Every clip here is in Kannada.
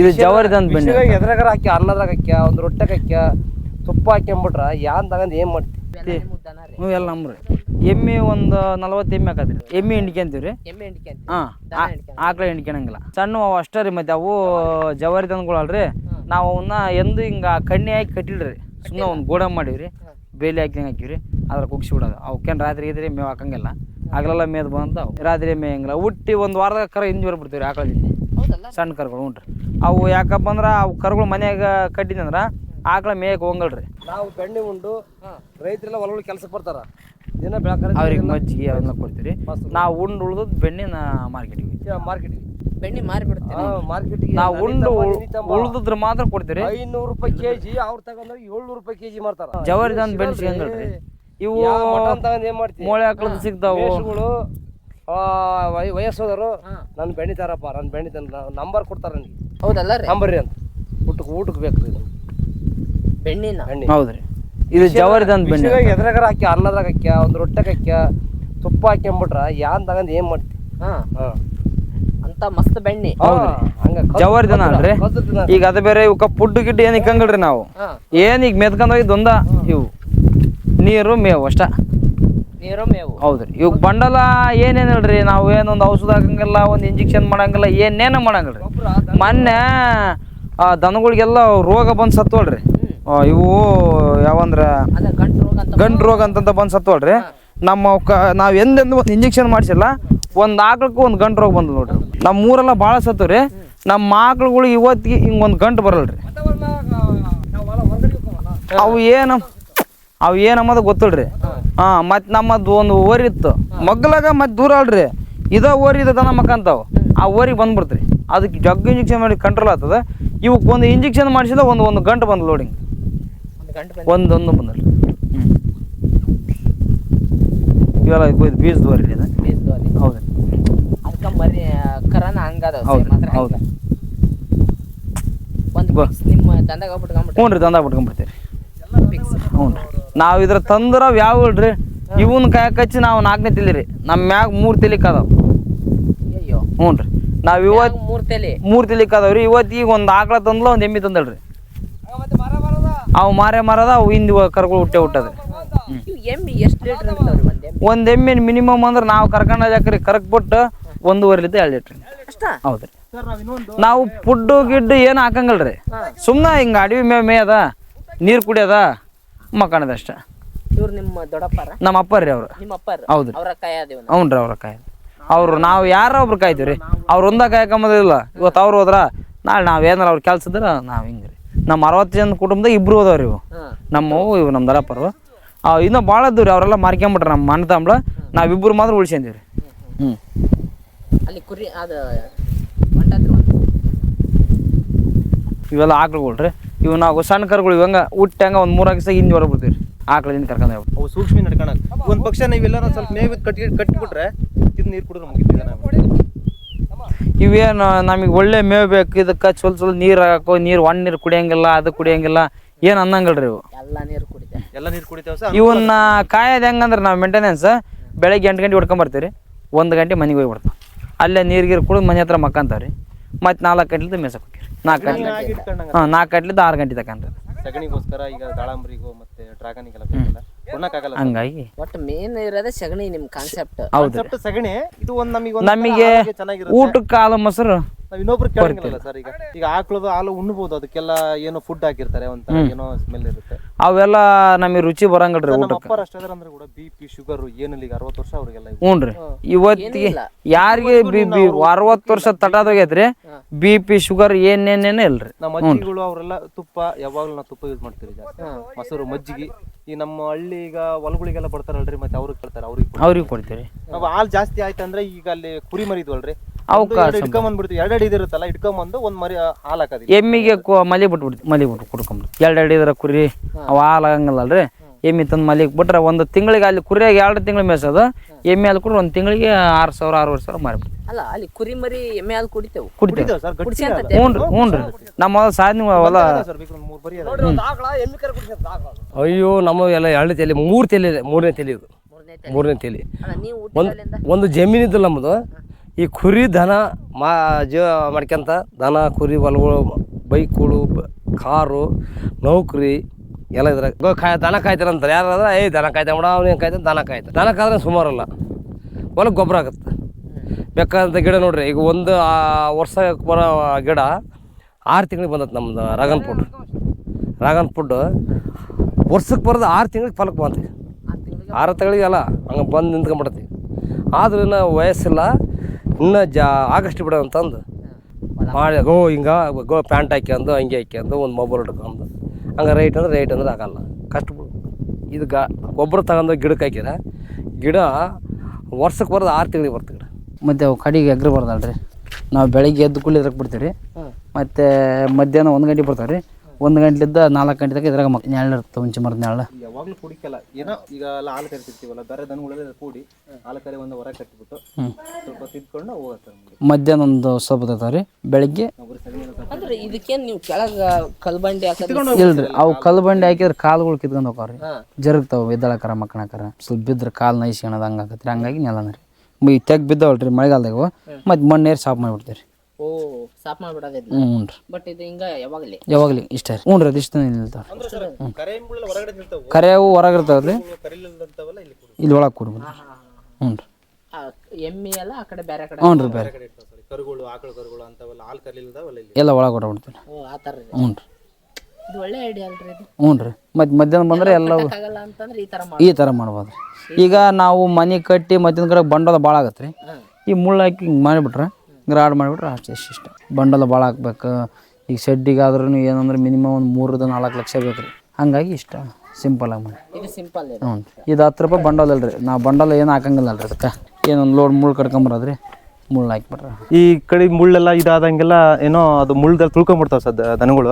ಇದು ಜವಾರಿದಂತ ಬೆಣ್ಣೆ ಬಿಸಿಲಾಗ ಎದ್ರಾಗಾರ ಹಾಕಿ ಅಲ್ಲದಾಗ ಹಾಕ್ಯ ಒಂದು ರೊಟ್ಟೆಗೆ ಹಾಕ್ಯ ತುಪ್ಪ ಹಾಕ್ಯಂಬಿಟ್ರ ಯಾನ್ ತಗೊಂಡ್ ಏನ್ ಮಾಡ್ತಿ? ಹ್ಞೂ ಎಲ್ಲ ನಮ್ರಿ ಎಮ್ಮೆ ಒಂದು ನಲವತ್ತು ಎಮ್ಮೆ ಹಾಕತ್ರಿ ಎಮ್ಮೆ ಹಿಂಡ್ಕೊಂತೀವ್ರಿ ಹಾ ಎಮ್ಮೆ ಹಿಂಡ್ಕೊಂತೀವಿ. ಹಾಂ ಆಕಳ ಹಿಂಡ್ಕೊಳಂಗಿಲ್ಲ ಸಣ್ಣ ಅವು ಅಷ್ಟೇ ರೀ ಮತ್ತೆ ಅವು ಜವಾರಿ ತಂದ್ಕೊಳಲ್ರಿ ನಾವು ಅವನ್ನ ಎಂದು ಹಿಂಗ ಕಣ್ಣಿ ಹಾಕಿ ಕಟ್ಟಿಲ್ರಿ. ಸುಮ್ಮನೆ ಒಂದು ಗೋಡ ಮಾಡಿವ್ರಿ. ಬೇಲಿ ಹಾಕಿ ಹಾಕಿವ್ರಿ ಅದ್ರ ಕುಗ್ಸಿ ಬಿಡೋದು. ಅವಕ್ಕೇನು ರಾತ್ರಿ ಇದ್ರೆ ಮೇವ್ ಹಾಕಂಗಿಲ್ಲ. ಆಗಲೆಲ್ಲ ಮೇದ್ ಬಂದು ರಾತ್ರಿ ಮೇಯಂಗಿಲ್ಲ ಹುಟ್ಟಿ ಒಂದು ವಾರದಾಗ ಕರ ಹಿಂದೆ ಬರ್ಬಿಡ್ತೀವಿ ಆಕಳ ಜೊತೆ. ಸಣ್ಣ ಕರುಗಳು ಹ್ಞೂ ಅವು ಯಾಕಪ್ಪ ಅಂದ್ರೆ ಅವು ಕರುಗಳು ಮನ್ಯಾಗ ಕಟ್ಟಿದಂದ್ರ ಆಕಳ ಮೇಯಕ್ಕೆ ಹೋಗಲ್ರಿ ನಾವು ಬೆಣ್ಣೆ ಉಂಡು ರೈತರೆಲ್ಲ ಹೊಲಗಳು ಕೆಲಸಕ್ಕೆ ಬರ್ತಾರ. ದಿನ ಬೆಳಕರ ಅವ್ರಿಗೆ ಮಜ್ಜಿಗೆ ಅವನ್ನ ಕೊಡ್ತೀರಿ. ನಾವು ಉಂಡು ಉಳ್ದದ್ ಬೆಣ್ಣೆನ ಮಾರ್ಕೆಟಿಗೆ. ಮಾರ್ಕೆಟಿಗೆ. ಬೆಣ್ಣೆ ಮಾರಿ ಬಿಡ್ತೀವಿ ಮಾರ್ಕೆಟ್ಗೆ ನಾವು ಉಂಡು ಉಳ್ದದ್ರ ಮಾತ್ರ ಕೊಡ್ತೀರಿ. ಐನೂರು ರೂಪಾಯಿ ಕೆಜಿ ಅವ್ರು ತಗೊಂಡ್ರೆ ಏಳ್ನೂರು ರೂಪಾಯಿ ಕೆಜಿ ಮಾರ್ತಾರ. ಜವಾರಿದಂತ ಬೆಣ್ಣೆ ಸಿಗಂಗಲ್ರಿ ಇವು ಮೊಳೆ ಹಾಕಳದ್ ಸಿಗ್ತಾವು. ದೇಶಗಳು ವಯಸ್ಸೋದರು ನನ್ನ ಬೆಣ್ಣಿ ತಾರಪ್ಪ ನನ್ನ ಬೆಣ್ಣಿ ನಂಬರ್ ಕೊಡ್ತಾರೆ ನನಗೆ ಹೌದಲ್ಲ ರೀ? ನಂಬರ್ ರೀ ಅಂತ. ಊಟಕ್ಕೆ ಊಟಕ್ಕೆ ಬೇಕು ರೀ ಬೆಣ್ಣಿನ? ಬೆಣ್ಣೆ. ಹೌದ್ರಿ. ಇದು ಜವಾರಿದಂತ ಬೆಣ್ಣೆ ಎದ್ರಾಗಾರ ಹಾಕಿ ಅನ್ನದಾಗ ಹಾಕ್ಯ ಒಂದು ರೊಟ್ಟೆಗೆ ಹಾಕ್ಯ ತುಪ್ಪ ಹಾಕ್ಯಂಬಿಟ್ರ ಯಾನ್ ತಗೊಂಡ್ ಏನ್ ಮಾಡ್ತಿ? ಹಾಂ. ಹಾ. ಅಂತ ಮಸ್ತ್ ಬೆಣ್ಣೆ. ಹೌದ್ರಿ. ಹಂಗ ಕಲ್ತ್- ಜವಾರಿದನ ಅಲ್ರಿ? ಈಗ ಅದ ಬೇರೆ ಇವಕ್ಕ ಪುಡ್ಡು ಗಿಡ್ ಏನು ಇಕ್ಕಂಗಲ್ರಿ ನಾವು. ಏನ್ ಈಗ ಮೆತ್ಕೊಂಡ್ ಹೋಗಿ ಒಂದ? ಇವು. ನೀರು ಮೇವು ಅಷ್ಟ. ಮೇವು. ಹೌದ್ರಿ. ಇವ್ ಬಂಡಲ ಏನೇನು ಹೇಳ್ರಿ ನಾವು ಏನೊಂದು ಔಷಧ ಹಾಕಂಗಿಲ್ಲ ಒಂದು ಇಂಜೆಕ್ಷನ್ ಮಾಡಂಗಿಲ್ಲ ಏನೇನು ಮಾಡಂಗಿಲ್ರಿ? ಮೊನ್ನೆ ಆ ದನಗಳಿಗೆಲ್ಲ ರೋಗ ಬಂದು ಸತ್ತೋಳ್ರಿ ಇವು ಯಾವಂದ್ರ ಗಂಟು ರೋಗ ಅಂತಂತ ಬಂದು ಸತ್ತೋಳ್ರಿ ನಮ್ಮ ನಾವು ಎಂದೆಂದು ಒಂದು ಇಂಜೆಕ್ಷನ್ ಮಾಡಿಸಿಲ್ಲ ಒಂದು ಆಕಳಕ್ಕೂ ಒಂದು ಗಂಟು ರೋಗ ಬಂದ್ ನೋಡ್ರಿ. ನಮ್ಮ ಊರೆಲ್ಲ ಭಾಳ ಸತ್ತವ್ರಿ. ನಮ್ಮ ಆಕಳುಗಳು ಇವತ್ತಿಗೆ ಹಿಂಗೆ ಒಂದು ಗಂಟು ಬರಲ್ರಿ. ಅವು ಏನು ಅವು ಏನು ಅನ್ನೋದು ಗೊತ್ತಿಲ್ರಿ ಹಾಂ ಮತ್ತು ನಮ್ಮದು ಒಂದು ಓರಿತ್ತು ಮಗ್ಲಾಗ ಮತ್ತೆ ದೂರ ಅಲ್ರಿ. ಇದ ಓರಿ ಇದ ದನ ಮಕ್ಕಂತಾವ ಆ ಓರಿಗೆ ಬಂದ್ಬಿಡ್ತ್ರಿ. ಅದಕ್ಕೆ ಜಗ್ ಇಂಜೆಕ್ಷನ್ ಮಾಡಿ ಕಂಟ್ರೋಲ್ ಆಗ್ತದ. ಇವಕ್ಕೆ ಒಂದು ಇಂಜೆಕ್ಷನ್ ಮಾಡಿಸಿದ ಒಂದು ಒಂದು ಗಂಟೆ ಬಂದು ಲೋಡಿಂಗ್ ಒಂದೊಂದು ಬಂದಲ್ಲ ಇವೆಲ್ಲ ಇದು ಬೀಜದ ಓರಿ ರೀ ಅದು ಬೀಸ್ದು ಅಲ್ಲಿ ಹೌದು ಅದಕ್ಕೆ ಮರಿ ಕರನ ಹಂಗದ ಹೌದು ಹೌದು ಒಂದು ನಿಮ್ಮ ದಂದಾಗ ಬಿಟ್ಕೊಂಡ್ಬಿಟ್ಟು ಹ್ಞೂ ರೀ ತಂದಾಗ ಬಿಟ್ಕೊಂಡ್ಬಿಡ್ತೀರಿ. ಹ್ಞೂ ರೀ ನಾವು ಇದ್ರ ತಂದ್ರ ಯಾವ ಇಲ್ರಿ ಇವನ್ ಕಾಯಕ್ ಹಚ್ಚಿ ನಾವು ನಾಲ್ಕನೇ ತಿಳಿರಿ ರೀ ನಮ್ಮ ಮ್ಯಾಗ ಮೂರು ತಿಲಿಕ್ ಅದಾವ ಅಯ್ಯೋ ಹ್ಞೂ ರೀ ನಾವು ಇವತ್ತು ಮೂರ್ ತಲೆ. ಮೂರು ತಿಲಿಕ್ ಅದಾವ ರೀ ಈಗ ಒಂದು ಆಕಳ ತಂದ್ಲ ಒಂದು ಎಮ್ಮಿ ತಂದಳ್ರಿ. ಅವು ಮಾರೇ ಮಾರದ? ಅವು ಹಿಂದಿ ಕರ್ಗಳು ಹುಟ್ಟೆ ಹುಟ್ಟದ್ರಿ. ಲೀಟ್ರ್ ಒಂದ್ ಎಮ್ಮಿ? ಮಿನಿಮಮ್ ಅಂದ್ರೆ ನಾವು ಕರ್ಕೊಂಡು ಹಾಕ್ರಿ ಕರ್ಕ್ ಬಿಟ್ಟು ಒಂದೂವರೆಲಿದ್ದ ಎರಡು ಲೀಟ್ರ್. ಅಷ್ಟ? ಹೌದ್ರಿ. ನಾವು ಫುಡ್ಡು ಗಿಡ್ಡು ಏನು ಹಾಕಂಗಲ್ರಿ. ಸುಮ್ಮನೆ ಹಿಂಗೆ ಅಡವಿ ಮೇ ಅದ ನೀರು ಕುಡಿಯೋದ. ಮಕ್ಕಣದ ಅಷ್ಟೇ ಇವ್ರು ನಿಮ್ಮ ದೊಡ್ಡಪ್ಪರ? ನಮ್ಮ ಅಪ್ಪ ರೀ ಅವ್ರು. ನಿಮ್ಮ ಅಪ್ಪರ? ಹೌದ್ರಿ ಅವ್ರ ಕೈ ಹ್ಞೂ ರೀ ಅವ್ರ ಕೈ ಅವ್ರು ನಾವು ಯಾರ ಒಬ್ರು ಕಾಯ್ತೀವಿ ರೀ ಅವ್ರು ಒಂದ ಕಾಯ್ಕೊಂಬೋದಿಲ್ಲ ಇವತ್ತು ಅವ್ರು ಹೋದ್ರ ನಾಳೆ ನಾವು ಏನಾರ ಅವ್ರ ಕೆಲ್ಸ ಇದ್ರೆ ನಾವು ಹಿಂಗೆ ರೀ. ನಮ್ಮ ಅರವತ್ತು ಜನ ಕುಟುಂಬದಾಗ ಇಬ್ರು ಹೋದವ್ರಿ ಇವು. ನಮ್ಮ ನಮ್ಮವು ಇವು ನಮ್ಮ ದಡಪ್ಪರು ಇನ್ನೂ ಭಾಳ ಇದ್ದವು ರೀ ಅವರೆಲ್ಲ ಮಾರ್ಕೊಂಬಿಟ್ರೆ ನಮ್ಮ ಅಣ್ಣ ತಮ್ಮಳ. ನಾವಿಬ್ಬರು ಮಾತ್ರ ಉಳ್ಸ್ಕೊಂತೀವಿ ರೀ ಹ್ಞೂ ಅಲ್ಲಿ ಕುರಿ ಅದು ಇವೆಲ್ಲ ಆಕಳುಗಳು ರೀ ಇವು ನಾವು ಸಣ್ಣ ಕರುಗಳು ಇವಂಗ ಹುಟ್ಟಂಗ ಒಂದು ಮೂರು ದಿವಸ ಹಿಂದೆ ಹೊರಬಿಡ್ತೀವಿ ರೀ ಆಕಳದಿಂದ ಕರ್ಕೊಂಡು ಹೋಗಿ ಅವು ಸೂಕ್ಷ್ಮ ನಡ್ಕೊಳಕ್ ಒಂದ್ ಪಕ್ಷ ನೀವೆಲ್ಲ ಸ್ವಲ್ಪ ಮೇವ್ ಕಟ್ಟಿ ಕಟ್ಟಿಬಿಟ್ರೆ ಇದು ನೀರು ಕುಡಿದ್ರೆ ಮುಗಿತಿದೆ ಇವೇನು ನಮಗೆ ಒಳ್ಳೆ ಮೇವು ಬೇಕು ಇದಕ್ಕೆ ಚೊಲ್ ಚೊಲ್ ನೀರು ಹಾಕೋ ನೀರು ಒಣ ನೀರು ಕುಡಿಯಂಗಿಲ್ಲ ಅದು ಕುಡಿಯಂಗಿಲ್ಲ ಏನು ಅನ್ನಂಗಲ್ರಿ ರೀ ಇವು? ಎಲ್ಲ ನೀರು ಕುಡಿತೇವೆ. ಎಲ್ಲ ನೀರು ಕುಡಿತೇವೆ ಸರ್ ಇವನ್ನ ಕಾಯೋದು ಹೆಂಗಂದ್ರೆ ನಾವು ಮೇಂಟೆನೆನ್ಸ್ ಬೆಳಗ್ಗೆ ಎಂಟು ಗಂಟೆ ಹೊಡ್ಕೊಂಬರ್ತೀವಿ ರೀ ಒಂದು ಗಂಟೆ ಮನೆಗೆ ಹೋಗಿ ಬಿಡ್ತಾವೆ ಅಲ್ಲೇ ನೀರು ಗೀರು ಕುಡಿದು ಮನೆ ಹತ್ರ ಮಕ್ಕಂತಾವ್ರಿ. ಮತ್ತು ನಾಲ್ಕು ಗಂಟೆಲಿಂದ ಮೇಸಕ್ಕೆ ನಾಲ್ಕು ಗಂಟೆ ಇಟ್ಕೊಂಡಂಗ ಹಾಂ ನಾಲ್ಕು ಗಂಟೆಲಿಂದ ಆರು ಗಂಟೆ ತಕಂತ ಸಗಣಿಗೋಸ್ಕರ ಈಗ ದಾಳಂಬ್ರಿಗೋ ಮತ್ತೆ ಡ್ರಾಗನಿಗೆಲ್ಲ ಕೊಡಕ್ಕಾಗಲ್ಲ ಹಂಗಾಗಿ. ಒಟ್ಟು ಮೇನ್ ಇರೋದೇ ಸಗಣಿ ನಿಮ್ ಕಾನ್ಸೆಪ್ಟ್ ಹೌದು. ಸಗಣಿ ಇದು ಒಂದ್ ನಮಗೆ ನಮಗೆ ಚೆನ್ನಾಗಿರುತ್ತೆ. ಊಟಕ್ಕೆ ಹಾಲು ಮೊಸರು ನಾವು ಇನ್ನೊಬ್ರು ಕೇಳಂಗಿಲ್ಲ ಸರ್ ಈಗ. ಈಗ ಆಕಳದ ಹಾಲು ಉಣ್ಬೋದು ಅದಕ್ಕೆಲ್ಲ ಏನೋ ಫುಡ್ ಹಾಕಿರ್ತಾರೆ ಅಂತ ಏನೋ ಸ್ಮೆಲ್ ಇರುತ್ತೆ. ಅವೆಲ್ಲ ನಮಗೆ ರುಚಿ ಬರಂಗಿಲ್ಲ ರೀ ಊಟ ಊಟಕ್ಕೆ. ಅಪ್ಪರ ಅಷ್ಟಾದ್ರೆ ಅಂದ್ರೆ ಕೂಡ ಬಿ ಪಿ ಶುಗರ್ ಏನಿಲ್ಲ ಈಗ ಅರವತ್ತು ವರ್ಷ ಅವ್ರಿಗೆಲ್ಲ ಇವು. ಹ್ಞೂ ರೀ ಇವತ್ತಿಗೆ ಯಾರಿಗೆ ಬಿ ಬಿ ಅರವತ್ತು ವರ್ಷ ತಟಾದೋಗೈತ್ರಿ ಬಿ ಪಿ ಶುಗರ್ ಏನೇನೇನೇ ಇಲ್ರಿ. ನಮ್ಮ ಅಜ್ಜಿಗಳು ಅವರೆಲ್ಲ ತುಪ್ಪ ಯಾವಾಗಲೂ ನಾವು ತುಪ್ಪ ಯೂಸ್ ಮಾಡ್ತೀವಿ ಜಾಸ್ತಿ ಮೊಸರು ಮಜ್ಜಿಗೆ ಈ ನಮ್ಮ ಹಳ್ಳಿ ಈಗ ಹೊಲಗಳಿಗೆಲ್ಲ ಬರ್ತಾರಲ್ರಿ ಮತ್ತೆ ಅವ್ರಿಗೆ ಕೇಳ್ತಾರೆ ಅವ್ರಿಗೆ ಕೊಡ್ತೀವಿ. ಅವ್ರಿಗೆ ಕೊಡ್ತೀವಿ ನಾವು ಹಾಲು ಜಾಸ್ತಿ ಆಯ್ತಂದ್ರೆ ಈಗ ಅಲ್ಲಿ ಕುರಿ ಮರಿ ಇದ್ವಲ್ರಿ. ಅವಕ್ಕ ಇಟ್ಕೊಂಬಂದ್ಬಿಡ್ತೀವಿ ಎರಡೆರಡು ಇದಿರುತ್ತಲ್ಲ ಇಟ್ಕೊಂಬಂದು ಒಂದ್ ಮರಿ ಹಾಲು ಹಾಕೋದಿಲ್ಲ. ಎಮ್ಮಿಗೆ ಕೊ- ಮಲಿ ಬಿಟ್ಬಿಡ್ತೀವಿ ಮಲಿ ಬಿಟ್ಟು ಕುಡ್ಕೊಂಬಿಡ್ತೀವಿ ಎರಡು ಎರಡು ಇದ್ರ ಕುರಿ ಅವು ಹಾಲಾಗಂಗಿಲ್ಲ ಅಲ್ರಿ ಎಮ್ಮಿ ತಂದು ಮಲಿಗೆ ಬಿಟ್ರೆ ಒಂದು ತಿಂಗಳಿಗೆ ಅಲ್ಲಿ ಕುರಿಯಾಗ ಎರಡು ತಿಂಗಳು ಮೇಸೋದು ಎಮ್ಮೆ ಅಲ್ಲಿ ಕೂಡ ಒಂದು ತಿಂಗಳಿಗೆ ಆರು ಸಾವಿರ ಆರೂವರೆ ಸಾವಿರ ಮಾರಿಬಿಡ್ತೀವಿ ಅಲ್ಲ ಅಲ್ಲಿ ಕುರಿ ಮರಿ ಎಮ್ಮೆ ಹಾಲು ಕುಡಿತೇವು. ಕುಡಿತೇವೆ. ಹ್ಞೂ ರೀ ಹ್ಞೂ ರೀ ನಮ್ಮ ಮೊದಲು ಸಾಧನೆ ಹೊಲ. ಕುಡಿಸ್ಕೊಂತ ಅಯ್ಯೋ ನಮ್ಮ ಎಲ್ಲ ಎರಡು ತಲೆ ಮೂರು ತಲೆ ಮೂರನೇ ತಲೆ ಇದು. ಮೂರನೇ ತಲೆ. ಮೂರನೇ ತಲೆ. ಅಲ್ಲ ನೀವು ಒಂದು ಒಂದು ಜಮೀನು ಇತ್ತು ನಮ್ಮದು ಈ ಕುರಿ ದನ ಮಾ ಜೀವ ಮಾಡ್ಕೊಂತ ದನ ಕುರಿ ಹೊಲಗಳು ಬೈಕ್ಗಳು ಕಾರು ನೌಕರಿ ಎಲ್ಲ ಇದ್ರಾಗ ಗೋ, ಕಾಯ್, ದನ ಕಾಯ್ತಾರೆ ಅಂತಾರೆ. ಯಾರಾದ್ರೆ, ಏಯ್, ದನ ಕಾಯ್ತಾ ಬಿಡ, ಅವ್ನು ಕಾಯ್ತಾನೆ? ದನ ಕಾಯ್ತಾನೆ. ದನ ಕಾದ್ರೆ ಸುಮಾರಲ್ಲ. ಹೊಲಕ್ಕೆ ಗೊಬ್ಬರ ಆಗುತ್ತೆ. ಬೇಕಾದಂಥ ಗಿಡ ನೋಡ್ರಿ, ಈಗ ಒಂದು ವರ್ಷ ಬರೋ ಗಿಡ ಆರು ತಿಂಗಳಿಗೆ ಬಂದತ್ತೆ ನಮ್ದು ರಾಗನ್ ಫುಡ್ ರಾಗನ್ ಫುಡ್ ವರ್ಷಕ್ಕೆ ಬರೋದು ಆರು ತಿಂಗಳಿಗೆ ಫಲಕ್ಕೆ ಬಂತೀವಿ ಆರು ತಿಂಗಳಿಗೆ ಅಲ್ಲ, ಹಂಗೆ ಬಂದು ನಿಂತ್ಕೊಂಡ್ಬಿಡತ್ತಿ ಆದ್ರೂ ಇನ್ನು ವಯಸ್ಸಿಲ್ಲ, ಇನ್ನೂ ಜಾ, ಆಗಸ್ಟ್ ಬಿಡೋ ಅಂತಂದು. ಮಾಡಿ, ಗೋ, ಹಿಂಗೆ, ಗೋ, ಪ್ಯಾಂಟ್ ಹಾಕ್ಯಂದು ಹಂಗೆ ಹಾಕ್ಯಂದು, ಒಂದು ಮೊಬೈಲ್ ಹಿಡ್ಕೊಂಡು ಹಂಗೆ ರೈಟ್ ಅಂದ್ರೆ ರೈಟ್ ಅಂದ್ರೆ ಆಗಲ್ಲ. ಕಷ್ಟ ಇದು ಗಾ ಗೊಬ್ಬರ ತಗೊಂಡು ಗಿಡಕ್ಕೆ ಹಾಕಿದ್ರೆ ಗಿಡ ವರ್ಷಕ್ಕೆ ಬರೋದು ಆರು ತಿಂಗಳಿಗೆ ಬರ್ತದೆ ಗಿಡ. ಮತ್ತು ಅವು ಕಡೆಗೆ ಎಗ್ರಿ ಬರ್ದಲ್ರಿ. ನಾವು ಬೆಳಗ್ಗೆ ಎದ್ದು ಕೂಲಿ ಬಿಡ್ತೀವಿ ರೀ ಮತ್ತು ಮಧ್ಯಾಹ್ನ ಒಂದು ಗಂಟೆ ಬರ್ತಾವೆ ರೀ ಒಂದು ಗಂಟ್ಲಿದ್ದ ನಾಲ್ಕು ಗಂಟೆ ತನಕ ಇದ್ರಾಗ ಮಕ್ ನೆರಳು ಇರ್ತವೆ ಹುಂಚಿ ಮರದ ನೆರಳು. ಯಾವಾಗ್ಲೂ ಕುಡಿಕಲ್ಲ. ಏನೋ ಈಗ ಎಲ್ಲ ಹಾಲು ಕರಿತಿರ್ತೀವಲ್ಲ ಬೇರೆ ದನಗಳೆಲ್ಲ ಕೂಡಿ ಹಾಲು ಕರೆ ಒಂದು ಹೊರ ಕಟ್ಟಿಬಿಟ್ಟು ಸ್ವಲ್ಪ ತಿದ್ಕೊಂಡು ಹೋಗುತ್ತೆ ನಮ್ಗೆ. ಮಧ್ಯಾಹ್ನ ಒಂದು ಸ್ವಲ್ಪ ಬರ್ತಾವೆ ರೀ ಬೆಳಿಗ್ಗೆ ಅಂದ್ರೆ ಇದಕ್ಕೇನ್ ನೀವು ಕೆಳಗೆ ಕಲ್ಬಂಡಿ ಹಾಕೋದು ಇಲ್ರಿ ಅವು ಕಲ್ಲು ಬಂಡಿ ಹಾಕಿದ್ರೆ ಕಾಲುಗಳು ಕಿತ್ಕೊಂಡು ಹೋಗ್ರಿ ಜರುಗ್ತಾವ ಎದ್ದಳಕರ ಮಕ್ಕಳಕರ ಸ್ವಲ್ಪ ಬಿದ್ರೆ ಕಾಲು ನೈಸ್ಕೊಳೋದು ಹಂಗೆ ಆಗತ್ತೆ ಹಂಗಾಗಿ ನೆಲನ ರೀ. ಈ ತೆಗ್ ಬಿದ್ದಾವಲ್ರಿ ಮಳೆಗಾಲದಾಗ. ಮತ್ತೆ ಮಣ್ಣೇರಿ ಸಾಫ್ ಮಾಡಿಬಿಡ್ತೀವಿ ಓ ಸಾಫ್ ಮಾಡ್ಬಿಡೋದ್ ಹ್ಞೂ ಹ್ಞೂ ರೀ ಬಟ್ ಇದು ಹಿಂಗ ಯಾವಾಗಲೇ. ಯಾವಾಗಲಿ ಇಷ್ಟ ರೀ. ಹ್ಞೂ ರೀ ಅದಿಷ್ಟು ಇಷ್ಟ. ನಿಲ್ತಾವೆ ಕರೆ ಎಂಬುಳೆಲ್ಲ ಹೊರಗಡೆ ನಿಲ್ತಾವೆ? ಕರೆಯವು ಹೊರಗೆ ಇರ್ತಾವ್ರಿ ಕರಿಲಿಲ್ಲಂತವಲ್ಲ ಇಲ್ಲಿ ಕುಡಿ ಇಲ್ಲಿ ಒಳಗೆ ಕೊಡ್ಬೋದು ಹ್ಞೂ ರೀ ಎಮ್ಮಿ ಎಲ್ಲ ಆ ಕಡೆ ಬೇರೆ ಕಡೆ ಹ್ಞೂ ರೀ ಬೇರೆ ಕಡೆ. ಇರ್ತಾವೆ sorry. ಕರುಗಳು ಆಕಳು ಕರುಗಳು ಅಂತವೆಲ್ಲ ಹಾಲು ಕರಿಲಿಲ್ಲದವಲ್ಲ ಇಲ್ಲಿ? ಎಲ್ಲ ಒಳಗೆ ಕೊಟ್ಬಿಡ್ತೀವಿ ಓ ಆ ಥರ ಇದೆ. ಹ್ಞೂ ರೀ ಇದು ಒಳ್ಳೆ ಐಡಿಯಾ ಅಲ್ರಿ ಇದು. ಹ್ಞೂ ರೀ ಮತ್ತು ಮಧ್ಯಾಹ್ನ ಬಂದರೆ ಎಲ್ಲ ಆಗಲ್ಲ ಅಂತಂದ್ರೆ ಈ ತರ ಈ ಥರ ಮಾಡ್ಬೋದು ರೀ ಈಗ ನಾವು ಮನೆ ಕಟ್ಟಿ ಮಧ್ಯಾಹ್ನ ಕಡೆ ಬಂಡೋದ ಭಾಳ ಆಗತ್ತೆ ರೀ ಈ ಮುಳ್ಳು ಹಾಕಿ ಹಿಂಗೆ ಮಾಡಿಬಿಟ್ರೆ ಗ್ರಾಡ್ ಮಾಡಿಬಿಟ್ರೆ ಅಷ್ಟೇ ಇಷ್ಟ ಬಂಡಲ ಭಾಳ ಹಾಕ್ಬೇಕು. ಈಗ ಶೆಡ್ಡಿಗಾದ್ರೂ ಏನಂದ್ರೆ ಮಿನಿಮಮ್ ಒಂದು ಮೂರರಿಂದ ನಾಲ್ಕು ಲಕ್ಷ ಬೇಕು ರೀ. ಹಂಗಾಗಿ ಇಷ್ಟ. ಸಿಂಪಲ್ ಆಗಿ ಮಾಡಿ. ಇದು ಸಿಂಪಲ್ ಇದೆ. ಹ್ಞೂ ಇದು ಹತ್ತು ರೂಪಾಯಿ ಬಂಡಲ್ ಅಲ್ರಿ. ನಾವು ಬಂಡಲ್ ಏನು ಹಾಕಂಗಿಲ್ಲ ಅಲ್ರಿ ಅದಕ್ಕೆ. ಏನೊಂದು ಲೋಡ್ ಮುಳ್ಳು ಕಟ್ಕೊಂಬರೋದ್ರಿ ಮುಳ್ಳು ಹಾಕ್ಬಿಟ್ರೆ. ಈ ಕಡೆ ಮುಳ್ಳೆಲ್ಲ ಇದಾದಂಗೆಲ್ಲ ಏನೋ ಅದು ಮುಳ್ಳ್ದಲ್ಲಿ ತುಳ್ಕೊಂಬಿಡ್ತಾವೆ ಸರ್ ದ- ದನಗಳು.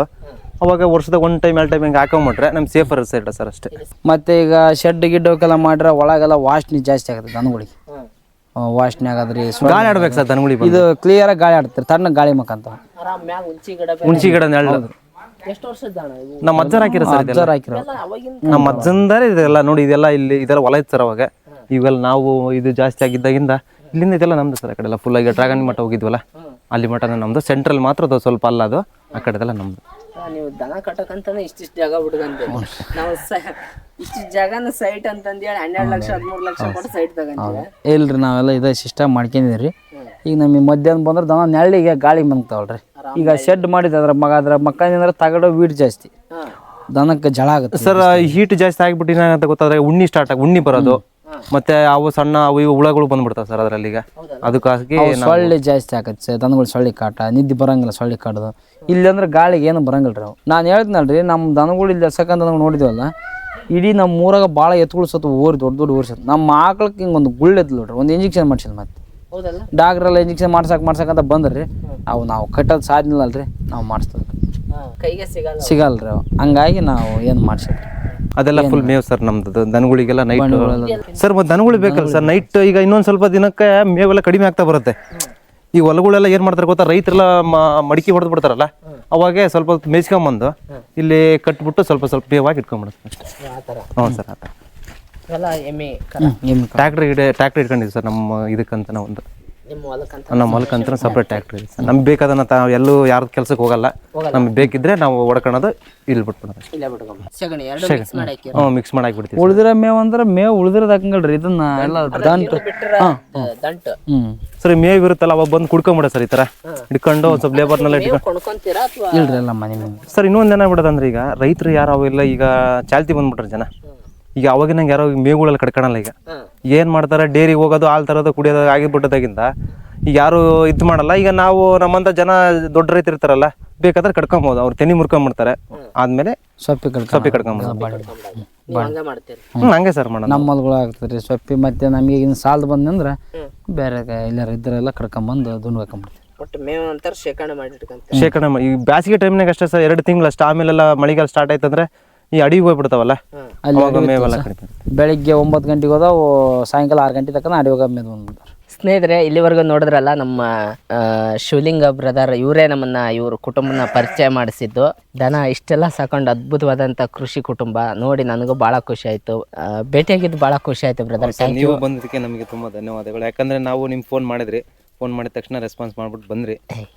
ಅವಾಗ ವರ್ಷದಾಗ ಒಂದು ಟೈಮ್ ಎರಡು ಟೈಮ್ ಹಿಂಗೆ ಹಾಕೊಂಬಿಟ್ರೆ ನಮ್ಗೆ ಸೇಫರ್ ಸೈಡ್ ಸರ್ ಅಷ್ಟೇ. ಮತ್ತು ಈಗ ಶೆಡ್ ಗಿಡ್ಡೋಕೆಲ್ಲ ಮಾಡ್ರೆ ಒಳಗೆಲ್ಲ ವಾಸನೆ ಜಾಸ್ತಿ ಆಗುತ್ತೆ ದನಗಳಿಗೆ. ವಾಸನೆ ಅದ್ರಿ ಗಾಳಿ ಆಡ್ಬೇಕು ಸರ್ ದನಗಳಿಗೆ ಇದು ಕ್ಲಿಯರಾಗಿ ಗಾಳಿ ಆಡ್ತಾರೆ ತಣ್ಣ ಗಾಳಿ ಮಕ್ಕಂತ ಆರಾಮ್ ಮ್ಯಾಗ ಉಂಚಿ ಗಿಡ ಹುಣಸಿ ಗಿಡ ನೆರಳು ಎಷ್ಟು ವರ್ಷದ ದಾಣ ಇವು ನಮ್ಮ ಅಜ್ಜರ್ ಹಾಕಿರೋ ಸರ್ ಇದೆಲ್ಲ. ಅಜ್ಜಾರ್ ಹಾಕಿರೋ ಅವಾಗಿನ ನಮ್ಮ ಅಜ್ಜಂದರೆ ಇದೆಲ್ಲ ನೋಡಿ ಇದೆಲ್ಲ ಇಲ್ಲಿ ಇದೆಲ್ಲ ಹೊಲ ಇತ್ತು ಸರ್ ಅವಾಗ. ಇವೆಲ್ಲ ನಾವು ಇದು ಜಾಸ್ತಿ ಆಗಿದ್ದಾಗಿಂದ ಇಲ್ಲಿಂದ ಇದೆಲ್ಲ ನಮ್ದು ಸರ್ ಆ ಕಡೆ ಎಲ್ಲ. ಫುಲ್ ಆಗಿ ಡ್ರಾಗನ್ ಮಠ ಹೋಗಿದ್ವಲ್ಲ ಅಲ್ಲಿ ಮಠನ ನಮ್ದು. ಸೆಂಟ್ರಲ್ ಮಾತ್ರ ಅದು ಸ್ವಲ್ಪ ಅಲ್ಲ ಅದು ಆ ಕಡೆದೆಲ್ಲ ನಮ್ದು. ನೀವು ದನ ಕಟ್ಟಕಂತಾನೆ ಇಷ್ಟಿಷ್ಟು ಜಾಗ ಹುಡುಗಂತೀವಿ ನಾವು ಇಷ್ಟಿಷ್ಟು ಜಾಗನ ಸೈಟ್ ಅಂತಂದೇಳಿ ಹನ್ನೆರಡು ಲಕ್ಷ ಹದಿಮೂರು ಲಕ್ಷ ಕೊಟ್ಟು ಸೈಟ್ ತಗಂತೀವಿ ಇಲ್ರಿ ನಾವೆಲ್ಲ ಇದೇ ಸಿಸ್ಟಮ್ ಮಾಡ್ಕೊಂಡಿದ್ದೀವಿ ಈಗ ನಮಗೆ ಮಧ್ಯಾಹ್ನ ಬಂದ್ರೆ ದನ ನೆರಳಿಗೆ ಗಾಳಿ ಬಂದ್ತಾವಲ್ರಿ ಈಗ ಶೆಡ್ ಮಾಡಿದ್ರೆ ಅದ್ರ ಮಗ ಅದ್ರ ಮಕ್ಕಳಿಂದ ತಗಡೋ ವೀಟ್ ಜಾಸ್ತಿ. ದನಕ್ಕೆ ಜಳ ಆಗುತ್ತೆ. ಸರ್ ಹೀಟ್ ಜಾಸ್ತಿ ಆಗಿಬಿಟ್ಟಿನ ಅಂತ ಗೊತ್ತಾದ್ರೆ ಉಣ್ಣಿ ಸ್ಟಾರ್ಟ್ ಆಗಿ ಉಣ್ಣಿ ಬರೋದು. ಮತ್ತೆ ಅವು ಸಣ್ಣ ಅವು ಇವು ಹುಳಗಳು ಬಂದ್ಬಿಡ್ತಾವೆ ಸರ್ ಅದರಲ್ಲಿ ಈಗ. ಅದಕ್ಕಾಗಿ ಸೊಳ್ಳೆ ಜಾಸ್ತಿ ಆಗತ್ತೆ ದನಗಳು ಸೊಳ್ಳೆ ಕಾಟ ನಿದ್ದೆ ಬರಂಗಿಲ್ಲ ಸೊಳ್ಳೆ ಕಾಟದು ಇಲ್ಲಿ ಅಂದ್ರೆ ಗಾಳಿಗೆ ಏನು ಬರಂಗಿಲ್ಲ ರೀ ಅವು. ನಾನು ಹೇಳ್ತೀನಲ್ರಿ ನಮ್ಮ ದನಗಳು ಇಲ್ಲಿ ಎಸಕಂತ ನಾವು ನೋಡಿದ್ವಲ್ಲ ಇಡೀ ನಮ್ಮ ಊರಾಗ ಭಾಳ ಎತ್ತುಗಳು ಸತ್ತು ಓರಿ ದೊಡ್ಡ ದೊಡ್ಡ ಊರಿ ಸತ್ತು. ನಮ್ಮ ಆಕಳಕ್ಕೆ ಹಿಂಗೆ ಒಂದು ಗುಳ್ಳೆ ಎದ್ದು ನೋಡ್ರಿ ಒಂದು ಇಂಜೆಕ್ಷನ್ ಮಾಡ್ಸಿದ್ ಮತ್ತೆ. ಹೌದಲ್ಲ? ಡಾಕ್ಟ್ರೆಲ್ಲ ಇಂಜೆಕ್ಷನ್ ಮಾಡ್ಸಕ್ ಮಾಡ್ಸಕ್ಕಂತ ಬಂದ್ರಿ ಅವು ನಾವು ಕಟ್ಟೋದು ಸಾಧ್ಯ ಅಲ್ರಿ ನಾವು ಮಾಡಿಸ್ತದ್ರಿ ಕೈಗೆ ಸಿಗಲ್ಲ. ಸಿಗಲ್ಲ ರೀ ಅವು. ಹಂಗಾಗಿ ನಾವು ಏನು ಮಾಡ್ಸಿದ್ರಿ ಅದೆಲ್ಲ ಫುಲ್ ಮೇವ್ ಸರ್ ನಮ್ದು. ದನಗಳಿಗೆಲ್ಲ ನೈಟ್ ಸರ್ ಮತ್ತೆ ದನಗಳು ಬೇಕಲ್ಲ ಸರ್ ನೈಟ್ ಈಗ ಇನ್ನೊಂದ್ ಸ್ವಲ್ಪ ದಿನಕ್ಕೆ ಮೇವೆಲ್ಲ ಕಡಿಮೆ ಆಗ್ತಾ ಬರುತ್ತೆ. ಈ ಹೊಲಗಳೆಲ್ಲ ಏನ್ ಮಾಡ್ತಾರೆ ಗೊತ್ತಾ? ರೈತರೆಲ್ಲ ಮಡಿಕೆ ಹೊಡೆದು ಬಿಡ್ತಾರಲ್ಲ? ಅವಾಗೆ ಸ್ವಲ್ಪ ಮೇಯ್ಸ್ಕೊಂಬಂದು ಇಲ್ಲಿ ಕಟ್ಬಿಟ್ಟು ಸ್ವಲ್ಪ ಸ್ವಲ್ಪ ಮೇವಾಗಿ ಇಟ್ಕೊಂಡ್ಬಿಡುತ್ತೆ ಹ್ಞೂ ಸರ್ ಆ ಥರ. ಟ್ರ್ಯಾಕ್ಟರ್ ಇಡೆ ಟ್ರ್ಯಾಕ್ಟರ್ ಇಟ್ಕೊಂಡಿದ್ದೀವಿ ಸರ್ ನಮ್ಮ ಇದಕ್ಕಂತ ನಾವು ಒಂದು ನಿಮ್ಮ ಹೊಲಕ್ಕೆ ನಮ್ಮ ಹೊಲಕ್ಕಂತ ಸಪ್ರೇಟ್ ಟ್ಯಾಕ್ಟ್ರಿ ಇದೆ ಸರ್ ನಮ್ಗೆ ಬೇಕಾದನ್ನ ತಾವು ಎಲ್ಲೂ ಯಾರ್ದು ಕೆಲ್ಸಕ್ಕೆ ಹೋಗಲ್ಲ. ನಮ್ಗೆ ಬೇಕಿದ್ರೆ ನಾವು ಹೊಡ್ಕೊಳೋದು ಇಲ್ಲಿ ಬಿಟ್ಬಿಡೋದು. ಬಿಟ್ಕೊಂಬ ಸಗಣಿ ಎರಡು ಮಿಕ್ಸ್ ಮಾಡಿ ಹಾಕಿ ಹ್ಞೂ ಮಿಕ್ಸ್ ಮಾಡಿ ಹಾಕ್ಬಿಡ್ತೀವಿ ಉಳಿದಿರೋ ಮೇವು ಅಂದ್ರೆ ಮೇವು ಉಳಿದಿರೋದು ಹಾಕಂಗಲ್ರಿ ಇದನ್ನ ಎಲ್ಲ ದಂಟು. ಬಿಟ್ರ ದಂಟು. ಹ್ಞೂ ಸರ್ ಮೇವ್ ಇರುತ್ತಲ್ಲ ಅವಾಗ ಬಂದು ಕುಡ್ಕೊಂಬಿಡ ಸರ್ ಈ ಥರ ಇಟ್ಕೊಂಡು ಒಂದು ಸ್ವಲ್ಪ ಲೇಬರ್ನೆಲ್ಲ ಇಟ್ಕೊಂಡು ಕೊಂಡ್ಕೊಂತೀರಾ ಅಥವಾ ಇಲ್ರಿ ಎಲ್ಲ ಮನೆ ಸರ್ ಇನ್ನೊಂದು ಏನಾಗ್ಬಿಡೋದಂದ್ರೆ ಈಗ ರೈತರು ಯಾರು ಅವೆಲ್ಲ ಈಗ ಚಾಲ್ತಿ ಬಂದ್ಬಿಟ್ರೆ ಜನ. ಈಗ ಅವಾಗಿನಂಗೆ ಯಾರೋ ಮೇಗುಳಲ್ಲಿ ಕಟ್ಕೊಳಲ್ಲ ಕಡ್ಕೊಳಲ್ಲ ಈಗ. ಏನು ಮಾಡ್ತಾರೆ? ಡೇರಿಗೆ ಹೋಗೋದು ಹಾಲು ತರೋದು ಕುಡಿಯೋದು ಆಗಿಬಿಟ್ಟದಾಗಿಂದ ಈಗ ಯಾರು ಇದು ಮಾಡಲ್ಲ. ಈಗ ನಾವು ನಮ್ಮಂತ ಜನ ದೊಡ್ಡ ರೈತರು ಇರ್ತಾರಲ್ಲ ಬೇಕಾದ್ರೆ ಕಡ್ಕೊಂಬೋದು. ಅವ್ರು ತೆನಿ ಮುರ್ಕೊಂಬಿಡ್ತಾರೆ ಆದ್ಮೇಲೆ ಸೊಪ್ಪಿ ಕಡ್ಕ ಸೊಪ್ಪಿ ಕಡ್ಕೊಂಬೋದು ನೀವು ಹಂಗೆ ಸರ್ ಮಾಡೋಣ ನಮ್ಮ ಹೊಲ್ಗಳು ಆಗ್ತದೆ ರೀ ಸೊಪ್ಪಿ ಮತ್ತೆ ನಮಗೆ ಇನ್ನು ಸಾಲದ ಬಂದಂದ್ರೆ ಬೇರೆ ಎಲ್ಲಾರು ಇದ್ದರೆಲ್ಲ ಕಡ್ಕೊಂಬಂದು ದುಂಡು ಹಾಕೊಂಬಿಡ್ತೀವಿ. ಒಟ್ಟು ಮೇವು ಅಂತಾರ ಶೇಖರಣೆ ಮಾಡಿ ಶೇಖರಣೆ ಈ ಬ್ಯಾಸಿಗೆ ಟೈಮ್ನಾಗ ಅಷ್ಟೇ ಸರ್ ಎರಡು ತಿಂಗಳು ಅಷ್ಟು. ಆಮೇಲೆಲ್ಲ ಮಳೆಗಾಲ ಸ್ಟಾರ್ಟ್ ಆಯ್ತಂದ್ರೆ ಈ ಅಡಿಗೆ ಹೋಗ್ಬಿಡ್ತಾವಲ್ಲ? ಅಲ್ಲಿ ಅವಾಗ ಮೇವೆಲ್ಲ ಕಡಿಮೆ ಇರುತ್ತೆ. ಬೆಳಿಗ್ಗೆ ಒಂಬತ್ತು ಗಂಟೆಗೆ ಹೋದವು ಸಾಯಂಕಾಲ ಆರು ಗಂಟೆ ತನಕ ಅಡಿ ಹೋಗಿ ಬಂದ್ಬಿಡ್ತಾರೆ ಸ್ನೇಹಿತರೆ ಇಲ್ಲಿವರೆಗೂ ನೋಡಿದ್ರಲ್ಲ ನಮ್ಮ ಆ, ಶಿವಲಿಂಗ ಬ್ರದರ್ ಇವರೇ ನಮ್ಮನ್ನ ಇವ್ರ ಕುಟುಂಬನ ಪರಿಚಯ ಮಾಡಿಸಿದ್ದು. ದನ ಇಷ್ಟೆಲ್ಲ ಸಾಕೊಂಡು ಅದ್ಭುತವಾದಂತ ಕೃಷಿ ಕುಟುಂಬ. ನೋಡಿ ನನಗೂ ಬಹಳ ಖುಷಿ ಆಯ್ತು. ಭೇಟಿಯಾಗಿದ್ದು ಬಹಳ ಖುಷಿ ಆಯ್ತು ಬ್ರದರ್ ಥ್ಯಾಂಕ್ ಯು ನೀವು ಬಂದಿದ್ದಕ್ಕೆ ನಮಗೆ ತುಂಬಾ ಧನ್ಯವಾದಗಳು. ಯಾಕಂದ್ರೆ ನಾವು ನಿಮ್ಗೆ ಫೋನ್ ಮಾಡಿದ್ರಿ. ಫೋನ್ ಮಾಡಿದ ತಕ್ಷಣ ರೆಸ್ಪಾನ್ಸ್ ಮಾಡ್ಬಿಟ್ಟು ಬಂದ್ರಿ.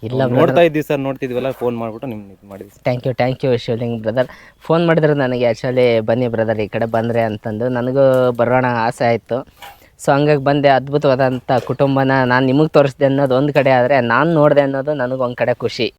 ಇಲ್ಲ ನೋಡ್ತಾ ಇದ್ದೀವಿ ಸರ್ ನೋಡ್ತಿದ್ವಲ್ಲ ಫೋನ್ ಮಾಡ್ಬಿಟ್ಟು ನಿಮ್ಗೆ ಇದು ಮಾಡಿದ್ವಿ sir thank you thank you Shivling brother phone ಮಾಡಿದ್ರೆ ನನಗೆ ಆ್ಯಕ್ಚುಲಿ ಬನ್ನಿ ಬ್ರದರ್ ಈ ಕಡೆ ಬಂದರೆ ಅಂತಂದು. ನನಗೂ ಬರೋಣ ಆಸೆ ಆಯಿತು. ಸೊ ಹಂಗಾಗಿ ಬಂದೆ. ಅದ್ಭುತವಾದಂಥ ಕುಟುಂಬನ ನಾನು ನಿಮಗೆ ತೋರಿಸ್ದೆ ಅನ್ನೋದು ಒಂದು ಕಡೆ ಆದರೆ ನಾನು ನೋಡಿದೆ ಅನ್ನೋದು ನನಗೆ ಒಂದು ಕಡೆ ಖುಷಿ.